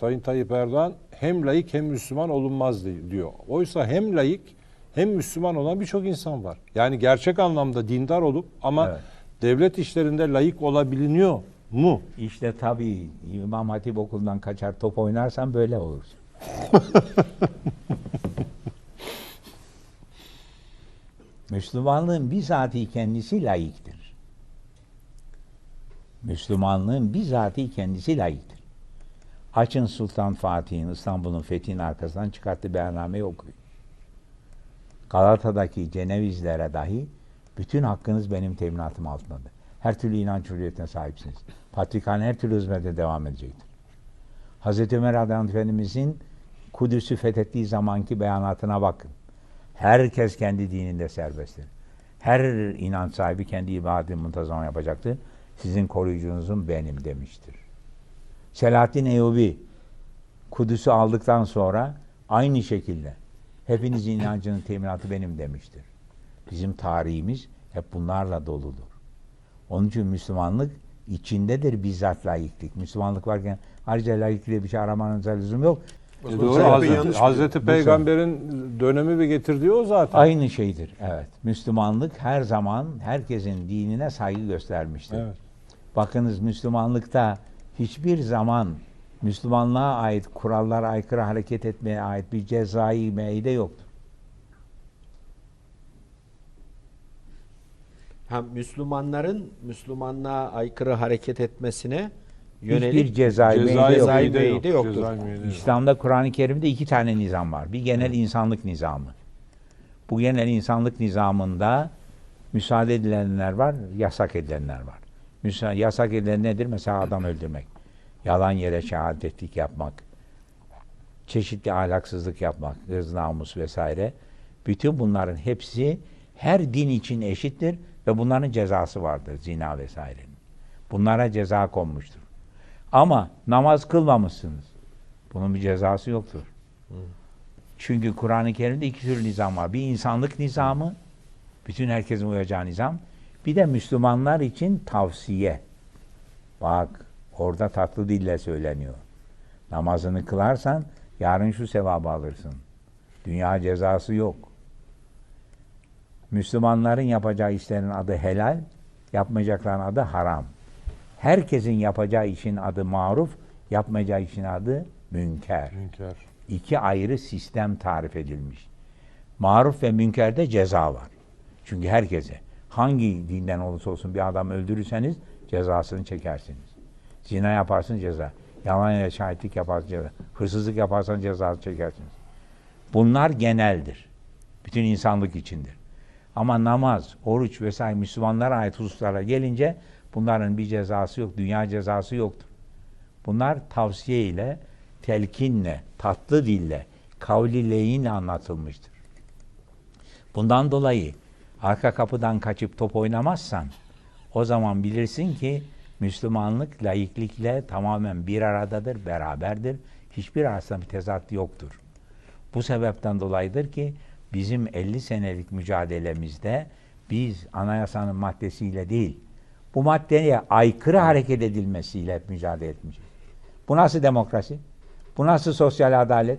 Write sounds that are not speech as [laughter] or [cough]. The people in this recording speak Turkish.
Sayın Tayyip Erdoğan hem layık hem Müslüman olunmaz di- diyor. Oysa hem layık hem Müslüman olan birçok insan var. Yani gerçek anlamda dindar olup ama Evet. devlet işlerinde layık olabiliniyor mu? İşte tabii İmam Hatip okulundan kaçar top oynarsan böyle olursun. [laughs] Müslümanlığın bizatihi kendisi layıktır. Müslümanlığın bizatihi kendisi layıktır. Açın Sultan Fatih'in İstanbul'un fethinin arkasından çıkarttığı beyannameyi okuyun. Galata'daki Cenevizlere dahi bütün hakkınız benim teminatım altındadır. Her türlü inanç hürriyetine sahipsiniz. Patrikhane her türlü hizmete devam edecektir. Hazreti Ömer Adnan Efendimizin Kudüs'ü fethettiği zamanki beyanatına bakın. Herkes kendi dininde serbesttir. Her inanç sahibi kendi ibadetini muntazam yapacaktır. Sizin koruyucunuzun benim demiştir. Selahaddin Eyyubi Kudüs'ü aldıktan sonra aynı şekilde hepinizin inancının teminatı benim demiştir. Bizim tarihimiz hep bunlarla doludur. Onun için Müslümanlık içindedir bizzat layıklık. Müslümanlık varken ayrıca layıklık diye bir şey aramanıza lüzum yok. E doğru Bey Hazreti, Hazreti Peygamber'in dönemi ve getirdiği o zaten. Aynı şeydir. Evet. Müslümanlık her zaman herkesin dinine saygı göstermiştir. Evet. Bakınız Müslümanlıkta hiçbir zaman Müslümanlığa ait kurallara aykırı hareket etmeye ait bir cezai meide yoktur. Ha, Müslümanların Müslümanlığa aykırı hareket etmesine yönelik Hiçbir cezai meide Cezai. Cezai müeyyide müeyyide yok. yoktur. Cezai yok. İslam'da Kur'an-ı Kerim'de iki tane nizam var. Bir genel insanlık nizamı. Bu genel insanlık nizamında müsaade edilenler var, yasak edilenler var. Müsa yasak edilen nedir? Mesela adam öldürmek, yalan yere şehadetlik yapmak, çeşitli ahlaksızlık yapmak, hırs, namus vesaire. Bütün bunların hepsi her din için eşittir ve bunların cezası vardır zina vesairenin. Bunlara ceza konmuştur. Ama namaz kılmamışsınız. Bunun bir cezası yoktur. Çünkü Kur'an-ı Kerim'de iki tür nizam var. Bir insanlık nizamı, bütün herkesin uyacağı nizam. Bir de Müslümanlar için tavsiye. Bak, orada tatlı dille söyleniyor. Namazını kılarsan yarın şu sevabı alırsın. Dünya cezası yok. Müslümanların yapacağı işlerin adı helal, yapmayacakların adı haram. Herkesin yapacağı işin adı maruf, yapmayacağı işin adı münker. Hünkâr. İki ayrı sistem tarif edilmiş. Maruf ve münkerde ceza var. Çünkü herkese hangi dinden olursa olsun bir adam öldürürseniz cezasını çekersiniz. Zina yaparsın ceza. Yalan ile şahitlik yaparsın ceza. Hırsızlık yaparsan cezasını çekersiniz. Bunlar geneldir. Bütün insanlık içindir. Ama namaz, oruç vesaire Müslümanlara ait hususlara gelince bunların bir cezası yok. Dünya cezası yoktur. Bunlar tavsiye ile, telkinle, tatlı dille, kavli leyinle anlatılmıştır. Bundan dolayı arka kapıdan kaçıp top oynamazsan o zaman bilirsin ki Müslümanlık laiklikle tamamen bir aradadır, beraberdir. Hiçbir arasında bir tezat yoktur. Bu sebepten dolayıdır ki bizim 50 senelik mücadelemizde biz anayasanın maddesiyle değil, bu maddeye aykırı hareket edilmesiyle mücadele etmişiz. Bu nasıl demokrasi? Bu nasıl sosyal adalet?